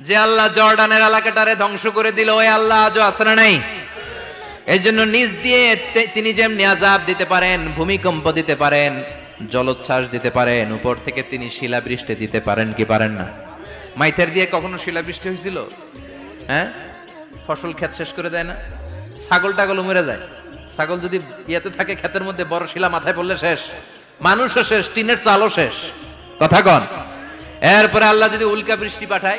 যে আল্লাহ জর্ডানের এলাকাটারে ধ্বংস করে দিল, ওই আল্লাহ আজও না নাই? এই জন্য নিজ দিয়ে তিনি যেমনি আজাব দিতে পারেন, ভূমিকম্প দিতে পারেন, জলোচ্ছ্বাস দিতে পারেন, উপর থেকে তিনি শিলাবৃষ্টি দিতে পারেন কি পারেন না? মাইথের দিয়ে কখনো শিলাবৃষ্টি হয়েছিল? হ্যাঁ? ফসল ক্ষেত শেষ করে দেয় না? ছাগল টাগল মরে যায়। ছাগল যদি ইয়েতে থাকে, ক্ষেতের মধ্যে বড় শিলা মাথায় পড়লে শেষ। মানুষও শেষ, টিনের চালও শেষ। কথা কন। এরপরে আল্লাহ যদি উল্কা বৃষ্টি পাঠায়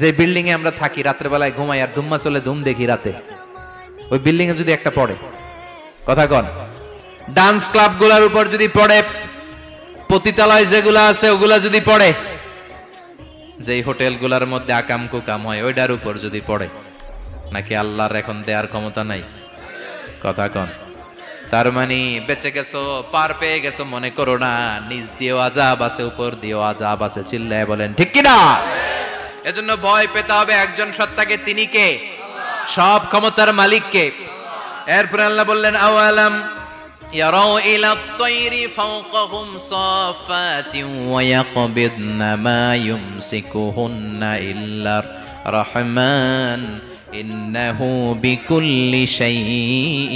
যে বিল্ডিং এ আমরা থাকি, রাত্রে বেলায় ঘুমাই আর ধুম্মা চলে ধুম দেখি রাতে। ওই বিল্ডিং এ যদি একটা পড়ে। কথা কন। ডান্স ক্লাবগুলার উপর যদি পড়ে, পতিতালয় যেগুলা আছে, ওগুলা যদি পড়ে, যেই হোটেলগুলার মধ্যে আকাম কুকাম হয় ওইটার উপর যদি পড়ে, নাকি আল্লাহর এখন দেয়ার ক্ষমতা নাই? কথা কন। তার মানে বেঁচে গেছো, পার পেয়ে গেছো, মনে করো না, নিজ দিয়েও আজাব আছে, উপর দিয়েও আজাব আছে, চিল্লায় বলেন, ঠিক কিনা? এজন্য ভয় পেতে হবে একজন সত্তাকে তিনি কে সব ক্ষমতার মালিককে এরপর আল্লাহ বললেন আওয়ালাম يروا إلى الطير فوقهم صافات ويقبضن ما يمسكهن إلا الرحمن إنه بكل شيء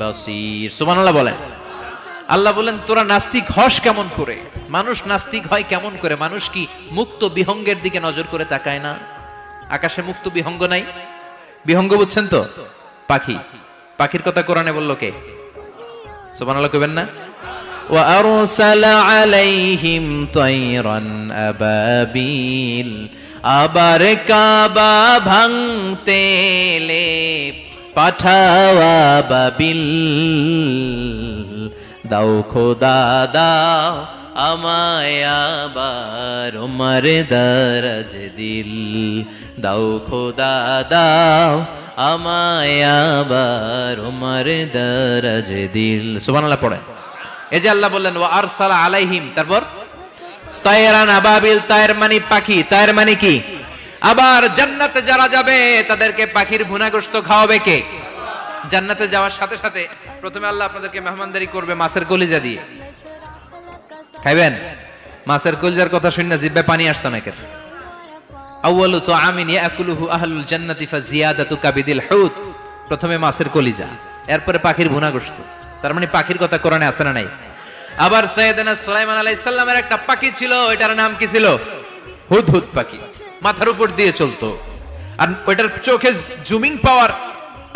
بصير سبحان الله বলেন আল্লাহ বলেন তোরা নাস্তিক হস কেমন করে মানুষ নাস্তিক হয় কেমন করে মানুষ কি মুক্ত বিহঙ্গের দিকে নজর করে তাকায় না আকাশে মুক্ত বিহঙ্গ নাই বিহঙ্গ বুঝছেন তো পাখি পাখির কথা কোরআনে বললো কে সুবহানাল্লাহ কইবেন না وأرسل عليهم طيرا أبابيل আবার কাবা ভাঙতে এলে পাঠাওয়া বাবিল দাও খোদা, দাও আমায় আবার দরজ দিল। দাও খোদা, দাও আমায় আবার দরজ দিল। সুবহানাল্লাহ পড়েন। এই যে আল্লাহ বললেন, ওয়া আরসালা আলাইহিম তারপর তায়রান আবাবিল তায়ের মানে পাখি তায়ের মানে কি? আবার জান্নাতে যারা যাবে, তাদেরকে পাখির ভুনাগ্রস্ত খাওয়াবে কে? জান্নাতে যাওয়ার সাথে সাথে প্রথমে আল্লাহ আপনাদেরকে মেহমানদারি করবে মাছের কলিজা দিয়ে। খাইবেন? মাছের কলিজার কথা শুনে জিব্বে পানি আসছে নাকি? আউয়ালু তো আহলুল জান্নাতি কাবিদিল হুত প্রথমে মাছের কলিজা, এরপরে পাখির ভুনাগ্রস্ত তার মানে পাখির কথা কোরআনে আছে না নাই? আবার সৈয়দনা সুলাইমান আলাইহিস সালামের একটা পাখি ছিল, ওইটার নাম কি ছিল? হুদহুদ পাখি। মাথার উপর দিয়ে চলতো। আর ওইটার চোখে জুমিং পাওয়ার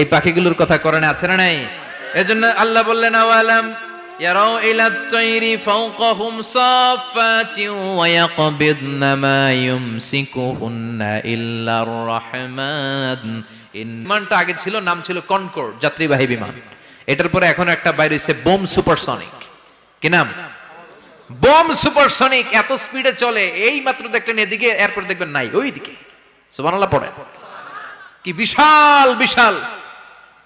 এই পাখিগুলোর কথা করণে আছে না নাই? এজন্য আল্লাহ বললেন, আওয়ালাম ইলা তাইরি ফাওকাহুম সাফাতি ওয়া ইয়াকবিদনা মা ইউমসিকুহুন্না ইল্লার রাহমান। বিমানটা আগে ছিল, নাম ছিল কনকর্ড যাত্রীবাহী বিমান। এটার পরে এখন একটা বাইরে হইছে বোম সুপারসনিক। কি নাম? বোম সুপারসনিক, এত স্পিডে চলে, এই মাত্র দেখলেন এদিকে, এরপর দেখবেন নাই, ওইদিকে। সুবহানাল্লাহ পড়ে কি বিশাল বিশাল।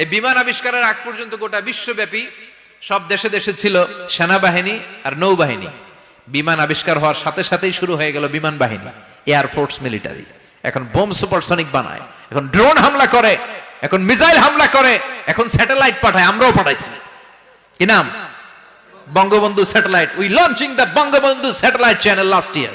এই বিমান আবিষ্কারের আগ পর্যন্ত গোটা বিশ্বব্যাপী সব দেশে দেশে ছিল সেনাবাহিনী আর নৌবাহিনী। বিমান আবিষ্কার হওয়ার সাথে সাথেই শুরু হয়ে গেল বিমান বাহিনী এয়ারফোর্স মিলিটারি এখন বোম সুপারসনিক বানায়, এখন ড্রোন হামলা করে, এখন মিসাইল হামলা করে, এখন স্যাটেলাইট পাঠায়, আমরাও পাঠাইছি। কি নাম? Bangabandhu satellite. We launching the Bangabandhu satellite channel last year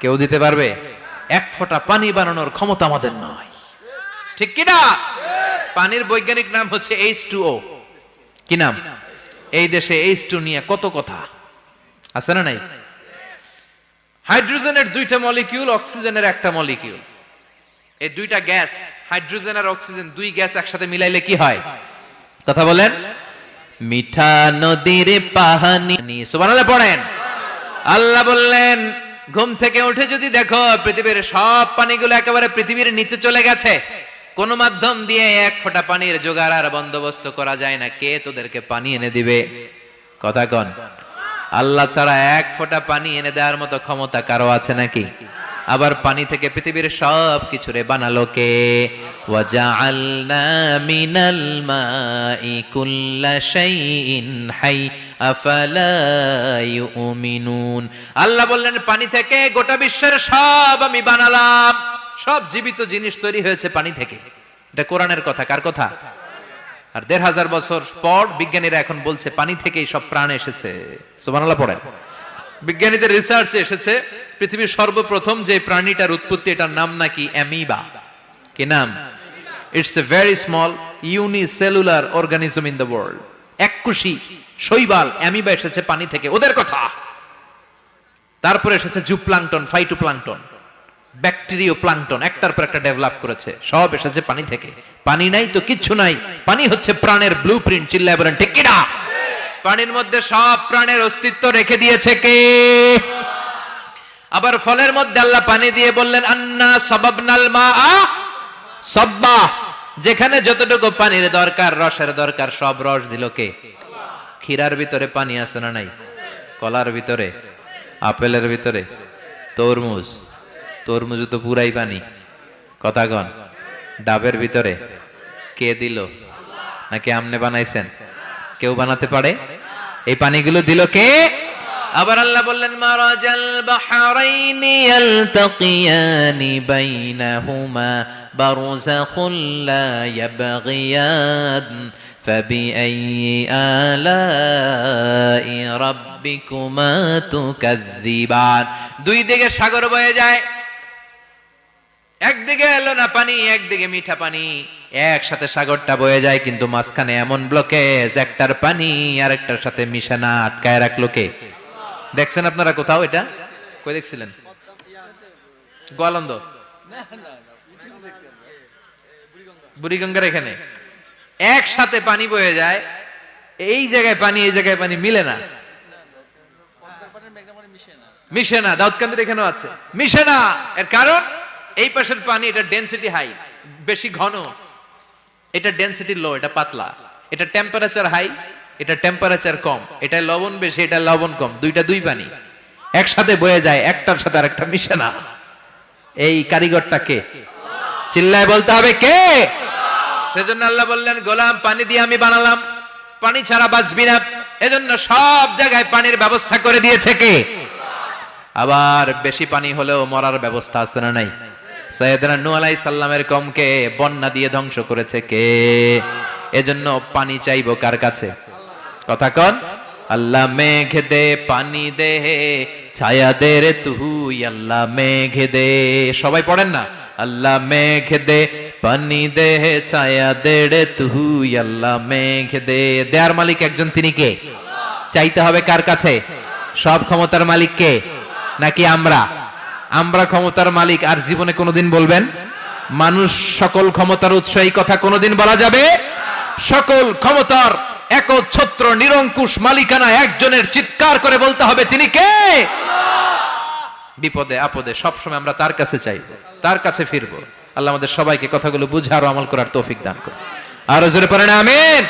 কেউ দিতে পারবে? এক ফোঁটা পানি বানানোর ক্ষমতা আমাদের নয় ঠিক কিনা পানির বৈজ্ঞানিক নাম হচ্ছে এইচ টু ও। কি নাম? এই দেশে এইচ টু নিয়ে কত কথা? আছে না নাই? হাইড্রোজেনের দুইটা মলিকিউল, অক্সিজেনের একটা মলিকিউল। এই দুইটা গ্যাস, হাইড্রোজেন আর অক্সিজেন, দুই গ্যাস একসাথে মিলাইলে কি হয়? কথা বলেন। মিঠা নদীর পাহানি। সুবহানাল্লাহ পড়েন। আল্লাহ বললেন ঘুম থেকে উঠে যদি দেখো, পৃথিবীর সব পানিগুলো একেবারে পৃথিবীর নিচে চলে গেছে, কোন মাধ্যম দিয়ে এক ফোঁটা পানির জোগাড় আর বন্দোবস্ত করা যায় না। কে তোদেরকে পানি এনে দিবে? কথা কন। আল্লাহ ছাড়া এক ফোঁটা পানি এনে দেওয়ার মতো ক্ষমতা কারও আছে নাকি? আবার পানি থেকে পৃথিবীর সব কিছু রে বানালো কে? শাইইন হাই। আফালা ইউমিনুন আল্লাহ বললেন, পানি থেকে গোটা বিশ্বের সব আমি বানালাম। সব জীবিত জিনিস তৈরি হয়েছে পানি থেকে। এটা কোরআনের কথা, কার কথা? আর দেড় হাজার বছর পর বিজ্ঞানীরা এখন বলছে, পানি থেকেই সব প্রাণ এসেছে। পড়েন। বিজ্ঞানীদের রিসার্চে এসেছে, পৃথিবীর সর্বপ্রথম যে প্রাণীটার উৎপত্তি, এটার নাম নাকি অ্যামিবা। কি নাম? It's a very small unicellular organism in the world এককুশি শৈবাল অ্যামিবা এসেছে পানি থেকে, ওদের কথা। তারপরে এসেছে জুপ্লাংটন, ফাইটোপ্লাংটন ব্যাকটেরিও প্লাংটন একটার পর একটা ডেভেলপ করেছে, সব এসেছে পানি থেকে। পানি নাই তো কিচ্ছু নাই, পানি হচ্ছে প্রাণের ব্লু প্রিন্ট চিল্লায় বলেন, ঠিক কিনা? পানির মধ্যে সব প্রাণের অস্তিত্ব রেখে দিয়েছে কে? আবার ফলের মধ্যে আল্লাহ পানি দিয়ে বললেন, আন্না সবাবনাল মা সব্বা যেখানে যতটুকু পানির দরকার, রসের দরকার, সব রস দিল কে? ক্ষীরার ভিতরে পানি আছে না নাই? কলার ভিতরে? আপেলের ভিতরে? তরমুজ? তরমুজ তো পুরাই পানি। কথা কন। ডাবের ভিতরে? কে দিল? নাকি আমনে বানাইছেন? কেউ বানাতে পারে? এই পানিগুলো দিল কে? আবার আল্লাহ বললেন, মারাজাল বাহরাইনি ইয়ালতাকিয়ানি বাইনাহুমা বারযাখুল লা ইয়াবগিয়ান فبأي آلاء ربكما تكذبان দুই দিকে সাগর বয়ে যায় একদিকে এলো না পানি একদিকে মিঠা পানি একসাথে সাগরটা বয়ে যায় কিন্তু মাঝখানে এমন ব্লকেজ একটার পানি আর একটার সাথে মিশে না আটকায় রাখলো কে দেখছেন আপনারা কোথাও এটা কই দেখছিলেন গোয়ালন্দ বুড়িগঙ্গার এখানে। একসাথে পানি বয়ে যায়, এই জায়গায় পানি, এই জায়গায় পানি মিলে না। মিশে না, দাউদকান্দির এখানেও আছে। মিশে না, এর কারণ এই পাশের পানি, এটা ডেনসিটি হাই বেশি ঘন। এটা ডেনসিটি লো এটা পাতলা। এটা টেম্পারেচার হাই এটা টেম্পারেচার কম। এটা লবণ বেশি, এটা লবণ কম। দুইটা দুই পানি। একসাথে বয়ে যায়, একটার সাথে আরেকটা মিশে না। এই কারিগরটা কে? চিল্লায় বলতে হবে কে? সেজন্য আল্লাহ বললেন, গোলাম, পানি দিয়ে আমি বানালাম। পানি ছাড়া বাঁচবি না। এজন্য সব জায়গায় পানির ব্যবস্থা করে দিয়েছে কে? আবার বেশি পানি হলেও মরার ব্যবস্থা আছে না নাই? সৈয়দনা নূহ আলাইহিস সালামের কমকে বন্যা দিয়ে ধ্বংস করেছে কে? এজন্য পানি চাইব কার কাছে? কথা কন, আল্লাহ মেঘ দে, পানি দে, ছায়া দে রে তুই, আল্লাহ মেঘ দে। সবাই পড়েন না? আল্লাহ মেঘ দে পানি দে ছায়া দে রে তুই আল্লাহ মেঘ দে। দেয়ার মালিক একজন তিনি কে? চাইতে হবে কার কাছে? সব ক্ষমতার মালিক কে? নাকি আমরা? আমরা ক্ষমতার মালিক, আর জীবনে কোনোদিন বলবেন? মানুষ সকল ক্ষমতার উৎস, এই কথা কোনোদিন বলা যাবে? সকল ক্ষমতার একচ্ছত্র, নিরঙ্কুশ মালিকানা একজনের চিৎকার করে বলতে হবে, তিনি কে? বিপদে, আপদে, সবসময় আমরা তার কাছে চাইব, তার কাছে ফিরবো। আল্লাহ আমাদের সবাইকে কথাগুলো বুঝে আরও আমল করার তৌফিক দান করুন। আরও জোরে পড়েন, আমিন।